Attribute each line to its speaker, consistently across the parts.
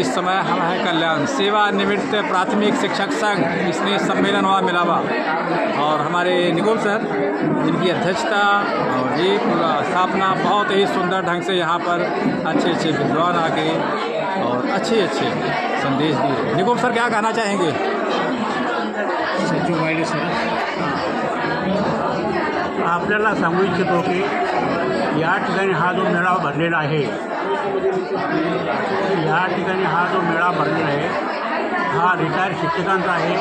Speaker 1: इस समय हम हैं कल्याण। सेवा निवृत्त प्राथमिक शिक्षक संघ, इसने सम्मेलन हुआ मिलावा। और हमारे निगम सर, जिनकी अध्यक्षता और ये स्थापना बहुत ही सुंदर ढंग से यहाँ पर अच्छे अच्छे विद्वान आके और अच्छे अच्छे संदेश दिए। निगम सर, क्या कहना चाहेंगे?
Speaker 2: आपल्याला सांगू इच्छितो की या हा जो मेळावा भरलेला आहे या ठिकाणी हा जो मेळा भरलेला आहे हा रिटायर शिक्षकांचा आहे.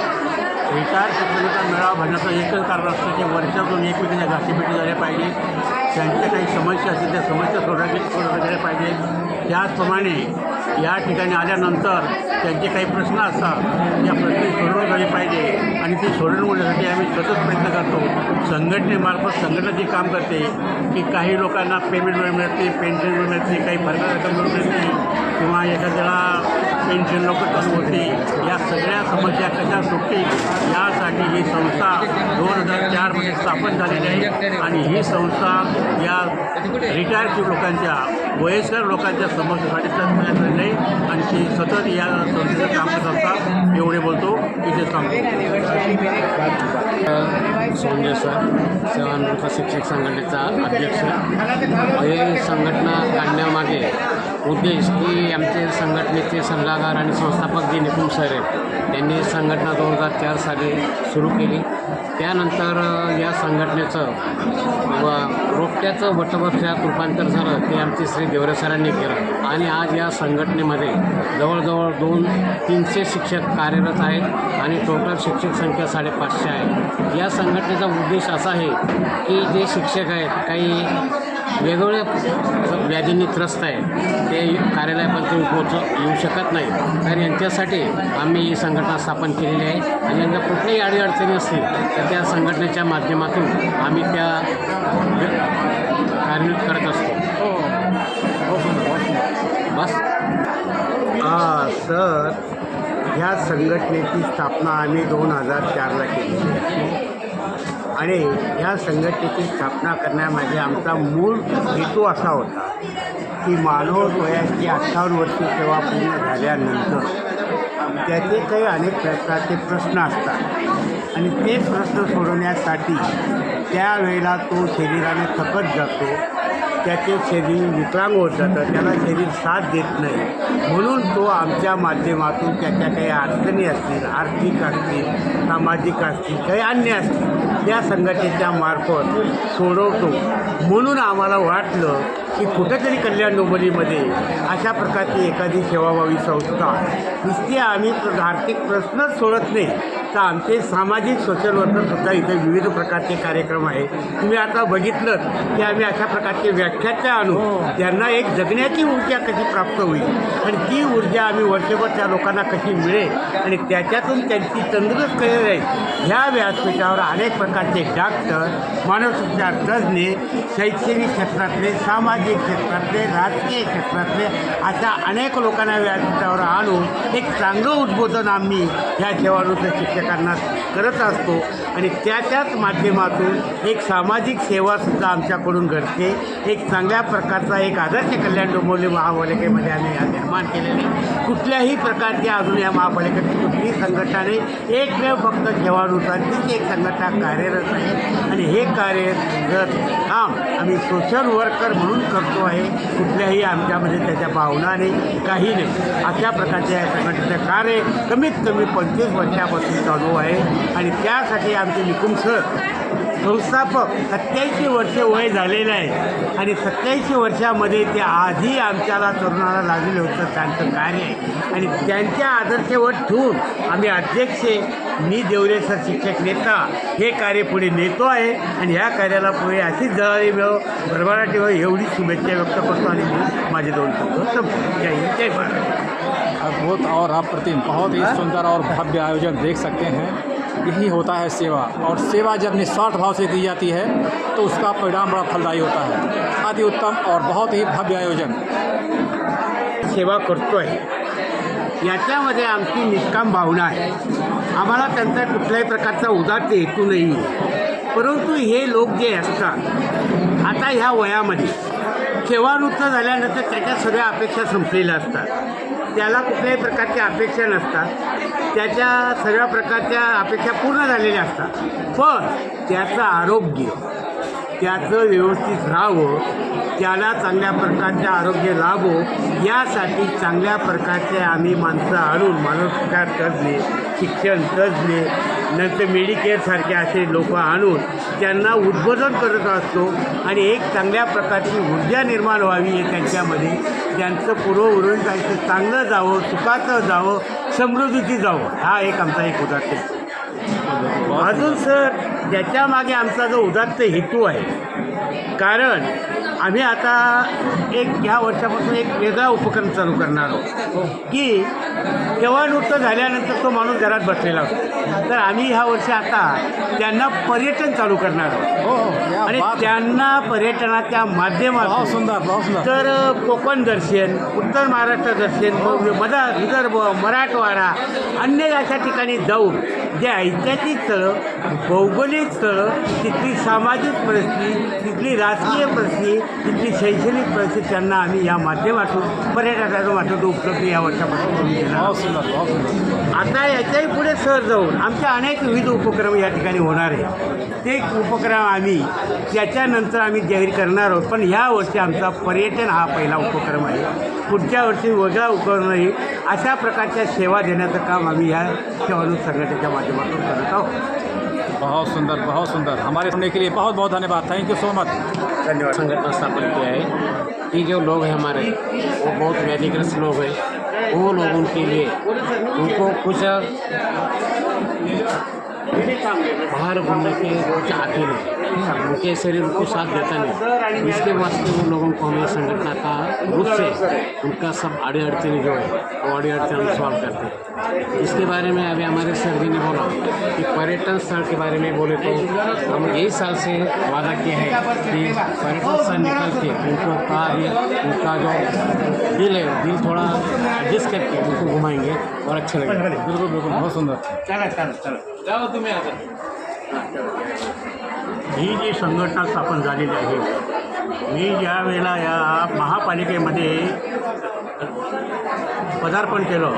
Speaker 2: रिटायर शिक्षकांचा मेळा भरण्याचं एकच कारण असतं की वर्षातून एकमेकांच्या गाठीभेटी झाल्या पाहिजे. त्यांच्या काही समस्या असतील त्या समस्या सोडवण्याची सोडवल्या गेल्या पाहिजे. त्याचप्रमाणे या ठिकाणी आल्यानंतर त्यांचे काही प्रश्न असतात त्या प्रश्न सोडवून झाले पाहिजे. आणि ती सोडवण्यासाठी आम्ही सतत प्रयत्न करतो. संघटनेमार्फत संघटना जे काम करते की काही लोकांना पेमेंट वेळ मिळत नाही पेन्शन वेळ मिळत नाही काही फरक रक्कम वेळ मिळत नाही किंवा एखाद्याला पेन्शन लोक चालू होते. या सगळ्या समस्या कशा सुटतील यासाठी ही संस्था दोन हजार चारमध्ये स्थापन झालेली आहे. आणि ही संस्था या रिटायर्ड लोकांच्या वयस्कर लोकांच्या समस्येसाठी तत्पर आहे आणि सतत या संस्थेचं काम करत असतात. एवढे बोलतो इथे थांबतो.
Speaker 3: सोंजे सर सेवानिवृत्त शिक्षक संघटनेचा अध्यक्ष. हे संघटना काढण्यामागे उद्देश की आमचे संघटनेचे सल्लागार आणि संस्थापक जे निकुम सर आहेत त्यांनी संघटना दोन हजार चार साली सुरू केली. त्यानंतर या संघटनेचं व रोपट्याचं वटवर्षात रूपांतर झालं ते आमचे श्री देवरेसरांनी केलं. आणि आज या संघटनेमध्ये जवळजवळ दोन तीनशे शिक्षक कार्यरत आहेत आणि टोटल शिक्षक संख्या साडेपाचशे आहे. या संघटनेचा उद्देश असा आहे की जे शिक्षक आहेत काही वेगवेगळ्या व्याधींनी त्रस्त आहे ते कार्यालय कार्यालयापर्यंत पोच येऊ शकत नाही. तर यांच्यासाठी आम्ही ही संघटना स्थापन केलेली आहे. आणि यांना कुठल्याही अडीअडचणी असतील तर त्या संघटनेच्या माध्यमातून आम्ही त्या कार्य करत असतो. बस.
Speaker 2: हां सर. ह्या संघटनेची स्थापना आम्ही दोन हजार चारला केली. आणि ह्या संघटनेची स्थापना करण्यामागे आमचा मूळ हेतू असा होता की मानव वयाची अठ्ठावन्न वर्षी सेवा पूर्ण झाल्यानंतर त्याचे काही अनेक प्रकारचे प्रश्न असतात. आणि ते प्रश्न सोडवण्यासाठी त्यावेळेला तो शरीराने थकत जातो. त्याचे शरीर विकलांग होत जातं त्याला शरीर साथ देत नाही. म्हणून तो आमच्या माध्यमातून त्याच्या काही अडचणी असतील आर्थिक असतील सामाजिक असतील काही अन्य असतील त्या संघटनेच्या मार्फत सोडवतो. म्हणून आम्हाला वाटलं की कुठेतरी कल्याण डोंबरीमध्ये अशा प्रकारची एखादी सेवाभावी संस्था नुसती आम्ही आर्थिक प्रश्नच सोडत नाही तर आमचे सामाजिक सोशल वर्करसुद्धा इथे विविध प्रकारचे कार्यक्रम आहेत तुम्ही आता बघितलं की आम्ही अशा प्रकारचे व्याख्याच्या आणू. त्यांना एक जगण्याची ऊर्जा कशी प्राप्त होईल? आणि ती ऊर्जा आम्ही वर्षभर त्या लोकांना कशी मिळेल? आणि त्याच्यातून त्यांची तंदुरुस्त कशी राहील ह्या व्यासपीठावर अनेक प्रकारचे डॉक्टर मानसोपचार तज्ज्ञ शैक्षणिक क्षेत्रातले सामाजिक क्षेत्रातले राजकीय क्षेत्रातले अशा अनेक लोकांना व्यासपीठावर आणून एक चांगलं उद्बोधन आम्ही ह्या सेवानिवृत्त शिक्षकांना करत असतो आणि त्याच्याच माध्यमातून एक सामाजिक सेवासुद्धा आमच्याकडून घडते. एक चांगल्या प्रकारचा एक आदर्श कल्याण डोंबिवली महापालिकेमध्ये आम्ही निर्माण केलेले कुठल्याही प्रकारची अजून या महापालिकेत कुठलीही संघटना एकमेव फक्त सेवानुसारचीच एक संघटना कार्यरत आहे. आणि हे कार्यरत काम आम्ही सोशल वर्कर म्हणून करतो आहे. कुठल्याही आमच्यामध्ये त्याच्या भावना नाही काही नाही. अशा प्रकारच्या या संघटनेचं कार्य कमीत कमी पंचवीस वर्षापासून चालू आहे. आणि त्यासाठी आमचे निकुम सर संस्थापक सत्याऐंशी वर्ष वय झालेलं आहे. आणि सत्याऐंशी वर्षामध्ये ते आधी आमच्याला तरुणाला लागलेलं होतं. त्यांचं कार्य आहे. आणि त्यांच्या आदर्शवर ठेवून आम्ही अध्यक्ष मी देवरे सर शिक्षक नेता. हे कार्य पुढे नेतो आहे. आणि ह्या कार्याला पुढे अशीच जबाबदारी मिळव भरभराटी व्हावी एवढी शुभेच्छा व्यक्त करतो आणि मी माझे दोन शब्द संपवतो. जय हिंद. जय महाराज
Speaker 1: अद्भुत और अप्रतिम बहुत ही? सुंदर और भव्य आयोजन देख सकते हैं। यही होता है सेवा। और सेवा जब निस्वार्थ भाव से दी जाती है तो उसका परिणाम बड़ा फलदायी होता है। अति उत्तम और बहुत ही भव्य आयोजन।
Speaker 2: सेवा करतो आहे याच्यामध्ये आमची निष्काम भावना आहे. आम्हाला कुठल्याही प्रकारचा उदात्त हेतू नाही. आहे परंतु हे लोक जे आता ह्या वयामध्ये, सेवानिवृत्त झाल्यानंतर त्याच्या सगळ्या अपेक्षा असतात. त्याला कुठल्याही प्रकारच्या अपेक्षा नसतात. त्याच्या सगळ्या प्रकारच्या अपेक्षा पूर्ण झालेल्या असतात. पण त्याचं आरोग्य त्याचं व्यवस्थित राहावं त्याला चांगल्या प्रकारचे आरोग्य लाभो यासाठी चांगल्या प्रकारचे आम्ही माणसं आणून मानसोपचार तज्ज्ञ शिक्षण तज्ज्ञ नंतर मेडिकेअरसारखे असे लोक आणून त्यांना उद्बोधन करत असतो आणि एक चांगल्या प्रकारची ऊर्जा निर्माण व्हावी हे त्यांच्यामध्ये त्यांचं पूर्व उरून चांगलं जावं सुखाचं जावं समृद्धीची जावं हा एक आमचा एक उदात्त अजून सर त्याच्यामागे आमचा जो उदात्त हेतू आहे कारण आम्ही आता एक ह्या वर्षापासून एक वेगळा उपक्रम चालू करणार आहोत. की सेवानिवृत्त झाल्यानंतर तो माणूस घरात बसलेला असतो तर आम्ही ह्या वर्षी आता त्यांना पर्यटन चालू करणार आहोत.
Speaker 1: हो हो.
Speaker 2: आणि
Speaker 1: है.
Speaker 2: त्यांना पर्यटनाच्या माध्यमातून
Speaker 1: सुंदर
Speaker 2: तर कोकण दर्शन उत्तर महाराष्ट्र दर्शन मधा विदर्भ मराठवाडा अन्य अशा ठिकाणी जाऊन जे ऐतिहासिक स्थळं भौगोलिक स्थळं तिथली सामाजिक परिस्थिती तिथली राजकीय परिस्थिती तिथली शैक्षणिक परिस्थिती त्यांना आम्ही या माध्यमातून पर्यटनाच्या माध्यमातून उपलब्ध या वर्षापासून करून
Speaker 1: सुंदर
Speaker 2: आता याच्याही पुढे सर जाऊन आमचे अनेक विविध उपक्रम या ठिकाणी होणार आहे ते उपक्रम आम्ही त्याच्यानंतर आम्ही जाहीर करणार आहोत पण ह्या वर्षी आमचा पर्यटन हा पहिला उपक्रम आहे. पुढच्या वर्षी वेगळा उपक्रम आहे. अशा प्रकारच्या सेवा देण्याचं काम आम्ही ह्या सेवानूर संघटनेच्या माध्यमातून करत आहोत.
Speaker 1: बहुत सुंदर बहुत सुंदर. हमारे सुनने के लिए बहुत बहुत धन्यवाद. थैंक यू सो मच
Speaker 2: धन्यवाद।
Speaker 3: संगठन स्थापन किया है। कि जो लोग हैं हमारे, वो बहुत व्याधिग्रस्त लोग हैं। वो लोग उनके लिए, उनको कुछ बाहर घूमने के कुछ आते नहीं उनके शरीर को साथ देता नहीं इसके वास्ते वो लोगों को हमें संगठन का रूप से उनका सब आड़े अड़चने जो है वो आड़े अड़चने सॉल्व करते हैं। इसके बारे में अभी हमारे सर जी ने बोला कि पर्यटन स्थल के बारे में बोले तो हम यही साल से वादा किया है कि पर्यटन स्थल निकल के उनको का उनका जो दिल है दिल थोड़ा एडजस्ट करके उनको घुमाएँगे और अच्छा लगेगा।
Speaker 1: बिल्कुल बिल्कुल बहुत सुंदर।
Speaker 2: चला चला चला।
Speaker 3: जाओ तुम्हें आता
Speaker 2: ही जी संघटना स्थापन झालेली आहे मी ज्या वेळेला या महापालिकेमध्ये पदार्पण केलं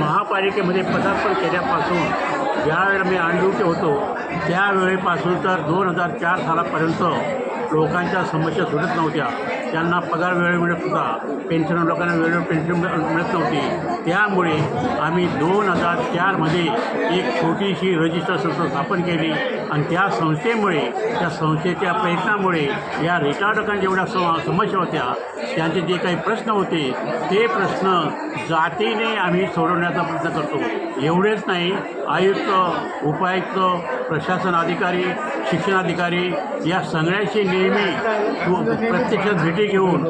Speaker 2: महापालिकेमध्ये पदार्पण केल्यापासून ज्यावेळेला मी अनड्युटी होतो त्यावेळेपासून तर दोन हजार चार सालापर्यंत लोकांच्या समस्या सुटत नव्हत्या. त्यांना पगार वेळ मिळत होता पेन्शन लोकांना वेळेवर पेन्शन मिळत नव्हती. त्यामुळे आम्ही दोन हजार चारमध्ये एक छोटीशी रजिस्टर संस्था स्थापन केली. आणि त्या संस्थेमुळे त्या संस्थेच्या प्रयत्नामुळे या रिटार्डकांच्या जेवढ्या सम समस्या होत्या त्यांचे जे काही प्रश्न होते ते प्रश्न जातीने आम्ही सोडवण्याचा प्रयत्न करतो. एवढेच नाही आयुक्त उपायुक्त प्रशासन अधिकारी शिक्षणाधिकारी या सगळ्याशी नेहमी प्रत्यक्ष प्रत्यक्षात भेटी घेऊन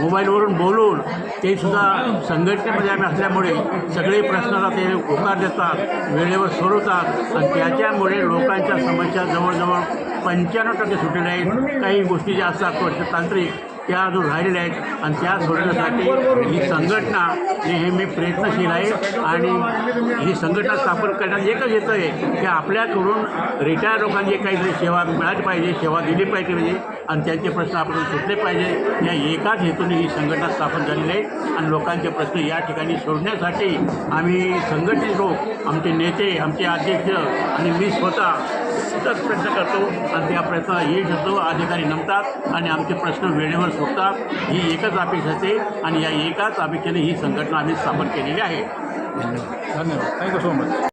Speaker 2: मोबाईलवरून बोलून ते सुद्धा संघटनेमध्ये आम्ही असल्यामुळे सगळे प्रश्नाला ते होकार देतात वेळेवर सोडवतात. आणि त्याच्यामुळे लोकांच्या समस्या जवळजवळ पंच्याण्णव टक्के सुटलेल्या आहेत काही गोष्टी ज्या असतात तांत्रिक त्या अजून राहिलेल्या आहेत आणि त्या सोडवण्यासाठी ही संघटना नेहमी प्रयत्नशील आहे आणि ही संघटना स्थापन करण्यात एकच येतं आहे की आपल्याकडून रिटायर लोकांची काहीतरी सेवा मिळाली पाहिजे सेवा दिली पाहिजे. आणि त्यांचे प्रश्न आपण सुटले पाहिजे. या एकाच हेतूने ही संघटना स्थापन झालेली आहे. आणि लोकांचे प्रश्न या ठिकाणी सोडण्यासाठी आम्ही संघटित लोक आमचे नेते आमचे अध्यक्ष आणि मी स्वतः सतत प्रयत्न करतो. आणि त्या प्रयत्नाला यश होतो अधिकारी नमतात आणि आमचे प्रश्न वेळेवर सुटतात. ही एकच अपेक्षा असते आणि या एकाच अपेक्षेने ही संघटना आम्ही स्थापन केलेली आहे.
Speaker 1: धन्यवाद. धन्यवाद. Thank you so much